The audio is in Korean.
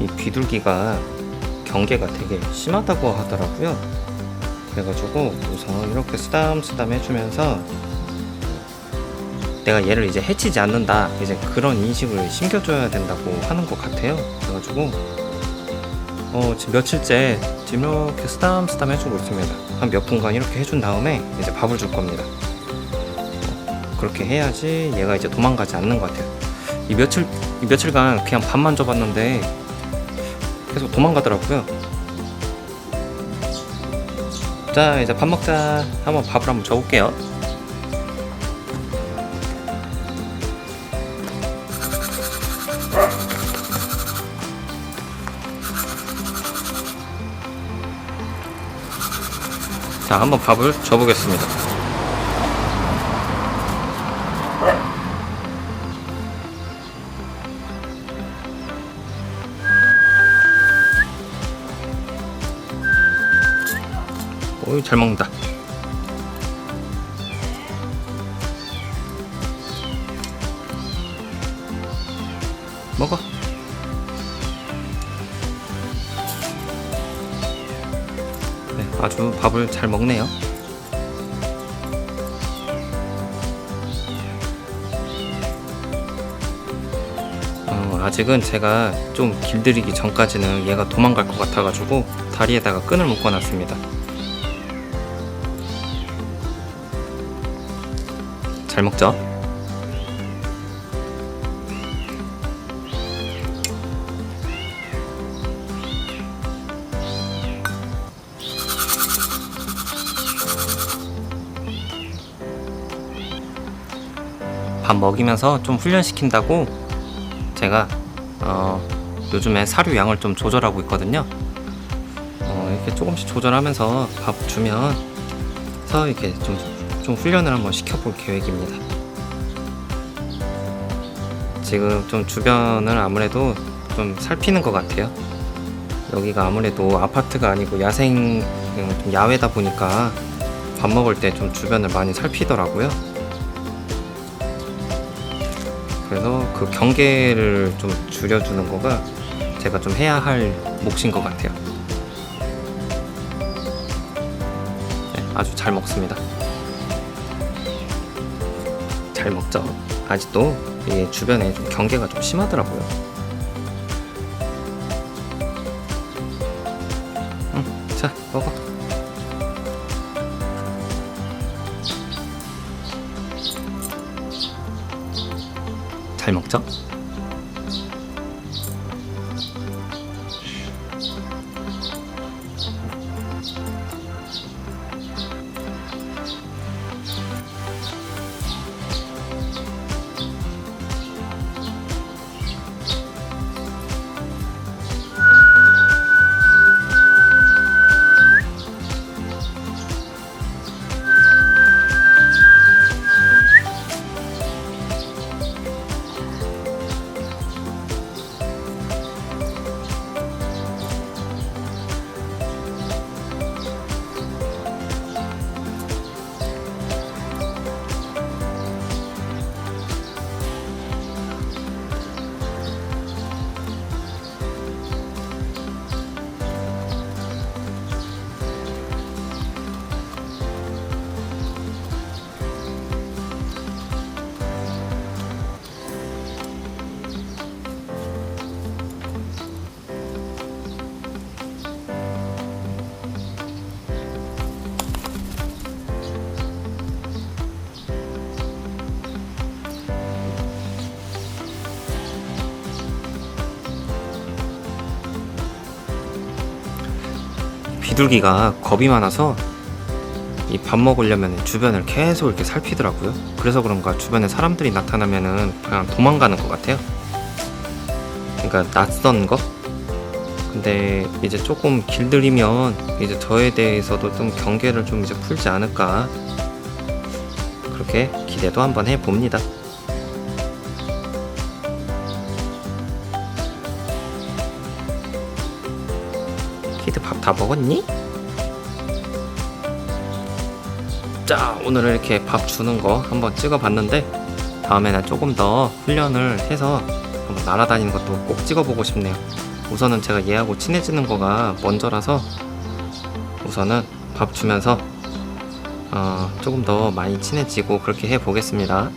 이 비둘기가 경계가 되게 심하다고 하더라고요. 그래가지고 우선 이렇게 쓰담쓰담 해주면서 내가 얘를 이제 해치지 않는다 이제 그런 인식을 심겨줘야 된다고 하는 것 같아요. 그래가지고 어 지금 며칠째 지금 이렇게 쓰담쓰담 해주고 있습니다. 한 몇 분간 이렇게 해준 다음에 이제 밥을 줄 겁니다. 어, 그렇게 해야지 얘가 이제 도망가지 않는 것 같아요. 이 며칠 이 며칠간 그냥 밥만 줘봤는데 계속 도망가더라고요. 자 이제 밥 먹자. 한번 밥을 한번 줘볼게요. 자 한번 밥을 줘보겠습니다. 오이 잘 먹는다. 먹어. 네, 아주 밥을 잘 먹네요. 어, 아직은 제가 좀 길들이기 전까지는 얘가 도망갈 것 같아가지고 다리에다가 끈을 묶어 놨습니다. 잘 먹죠? 밥 먹이면서 좀 훈련시킨다고 제가 어, 요즘에 사료 양을 좀 조절하고 있거든요. 어, 이렇게 조금씩 조절하면서 밥 주면 서 이렇게 좀, 좀 훈련을 한번 시켜볼 계획입니다. 지금 좀 주변을 아무래도 좀 살피는 것 같아요. 여기가 아무래도 아파트가 아니고 야생 야외다 보니까 밥 먹을 때 좀 주변을 많이 살피더라고요. 그래서 그 경계를 좀 줄여주는 거가 제가 좀 해야 할 몫인 것 같아요. 네, 아주 잘 먹습니다. 잘 먹죠. 아직도 이 주변에 좀 경계가 좀 심하더라고요. 응, 자 먹어. 잘 먹죠? 비둘기가 겁이 많아서 이 밥 먹으려면 주변을 계속 이렇게 살피더라고요. 그래서 그런가 주변에 사람들이 나타나면은 그냥 도망가는 것 같아요. 그러니까 낯선 거? 근데 이제 조금 길들이면 이제 저에 대해서도 좀 경계를 좀 이제 풀지 않을까 그렇게 기대도 한번 해봅니다. 키드 밥 다 먹었니? 자 오늘 이렇게 밥 주는 거 한번 찍어봤는데 다음에는 조금 더 훈련을 해서 한번 날아다니는 것도 꼭 찍어보고 싶네요 우선은 제가 얘하고 친해지는 거가 먼저라서 우선은 밥 주면서 어, 조금 더 많이 친해지고 그렇게 해 보겠습니다.